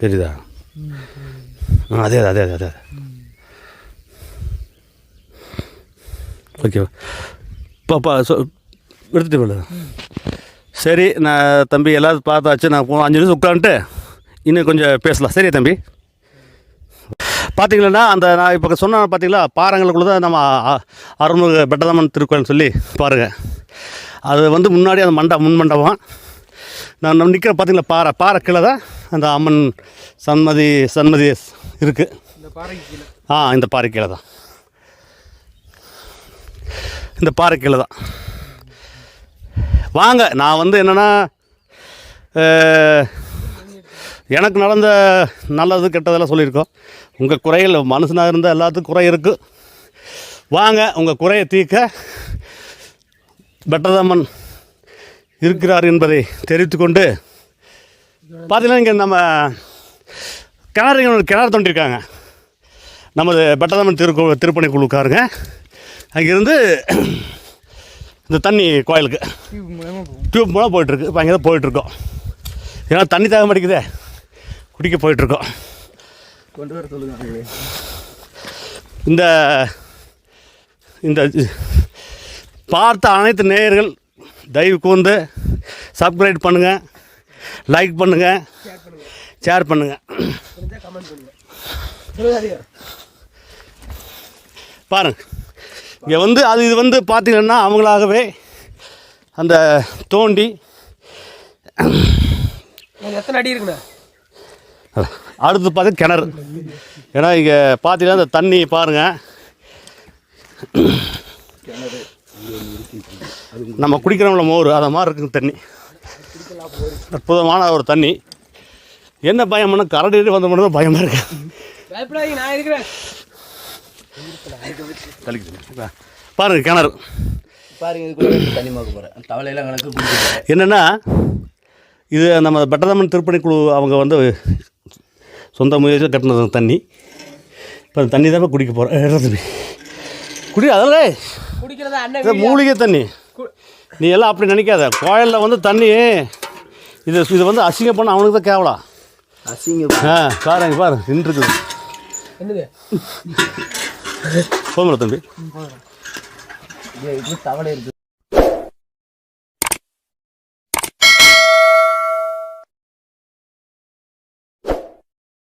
தெரியுதா? ஆ அதே அதே அதே அதே. ஓகே. பாப்பா சொ எடுத்துட்டு போல சரி நான் தம்பி எல்லாரும் பார்த்தாச்சு. நான் அஞ்சு நிமிஷம் உட்காந்துட்டு இன்னும் கொஞ்சம் பேசலாம். சரியா தம்பி? பார்த்தீங்களா அந்த நான் இப்போ சொன்ன பார்த்தீங்களா பாறைங்களுக்குள்ள தான் நம்ம அ- அருள்மிகு பெட்டதம்மன் திருக்கோயில்னு சொல்லி பாருங்கள் அது வந்து முன்னாடி அந்த மண்டபம் முன் மண்டபம். நான் நம்ம நிற்கிற பார்த்தீங்களா பாறை பாறை கீழே தான் அந்த அம்மன் சன்மதி சன்மதி இருக்குது ஆ இந்த பாறை கீழே தான். இந்த பாறை கீழே தான். வாங்க நான் வந்து என்னென்னா எனக்கு நடந்த நல்லது கெட்டதெல்லாம் சொல்லியிருக்கோம். உங்கள் குறைகள் மனுஷனாக இருந்தால் எல்லாத்துக்கும் குறை இருக்குது வாங்க உங்கள் குறையை தீர்க்க பெட்டதம்மன் இருக்கிறார் என்பதை தெரிவித்துக்கொண்டு பார்த்தீங்கன்னா இங்கே நம்ம கிணறு இங்க ஒரு கிணறு தோண்டியிருக்காங்க நமது பெட்டதம்மன் திரு திருப்பணி குழுக்காருங்க அங்கேருந்து இந்த தண்ணி கோயிலுக்கு. டியூப் மூலம் போயிட்டுருக்கு. இப்போ அங்கே தான் போயிட்டுருக்கோம். ஏன்னா தண்ணி தேவை மாட்டேங்குதே. குடிக்க போயிட்டுருக்கோம். கொண்டு வர சொல்லுங்க இந்த இந்த பார்த்த அனைத்து நேயர்கள் தயவு கூர்ந்து சப்ஸ்கிரைப் பண்ணுங்கள் லைக் பண்ணுங்கள் ஷேர் பண்ணுங்கள் பண்ணுங்க. பாருங்க. இங்கே வந்து அது இது வந்து பார்த்தீங்கன்னா அவங்களாகவே அந்த தோண்டி எத்தனை அடி இருக்குண்ணா அடுத்து பார்த்து கிணறு. ஏன்னா இங்கே பார்த்தீங்கன்னா அந்த தண்ணி பாருங்கள் நம்ம குடிக்கிறவங்கள மோர் அதை மாதிரி இருக்குங்க தண்ணி. அற்புதமான ஒரு தண்ணி. என்ன பயம்னா கரடி வந்த மட்டும் தான் பயமாக இருக்கு நான் இருக்கிறேன். தள்ளிக்கிட்டு. பாருங்க கிணறு. என்னென்னா இது நம்ம பெட்டதம்மன் திருப்பணி குழு அவங்க வந்து சொந்த முயற்சியில் கட்டினது தண்ணி. இப்போ தண்ணி தான் இப்போ குடிக்க போகிறேன் தண்ணி. குடி அதில் குடிக்கிறதா மூலிகை தண்ணி. நீ எல்லாம் அப்படி நினைக்காத. கோயிலில் வந்து தண்ணி இது இது வந்து அசிங்கம் பண்ண அவனுக்கு தான் கேவலம் அசிங்க ஆ பாருங்க பாரு நின்றுருக்குது என்னது? போதும் தம்பி. இது தவளை இருக்கு.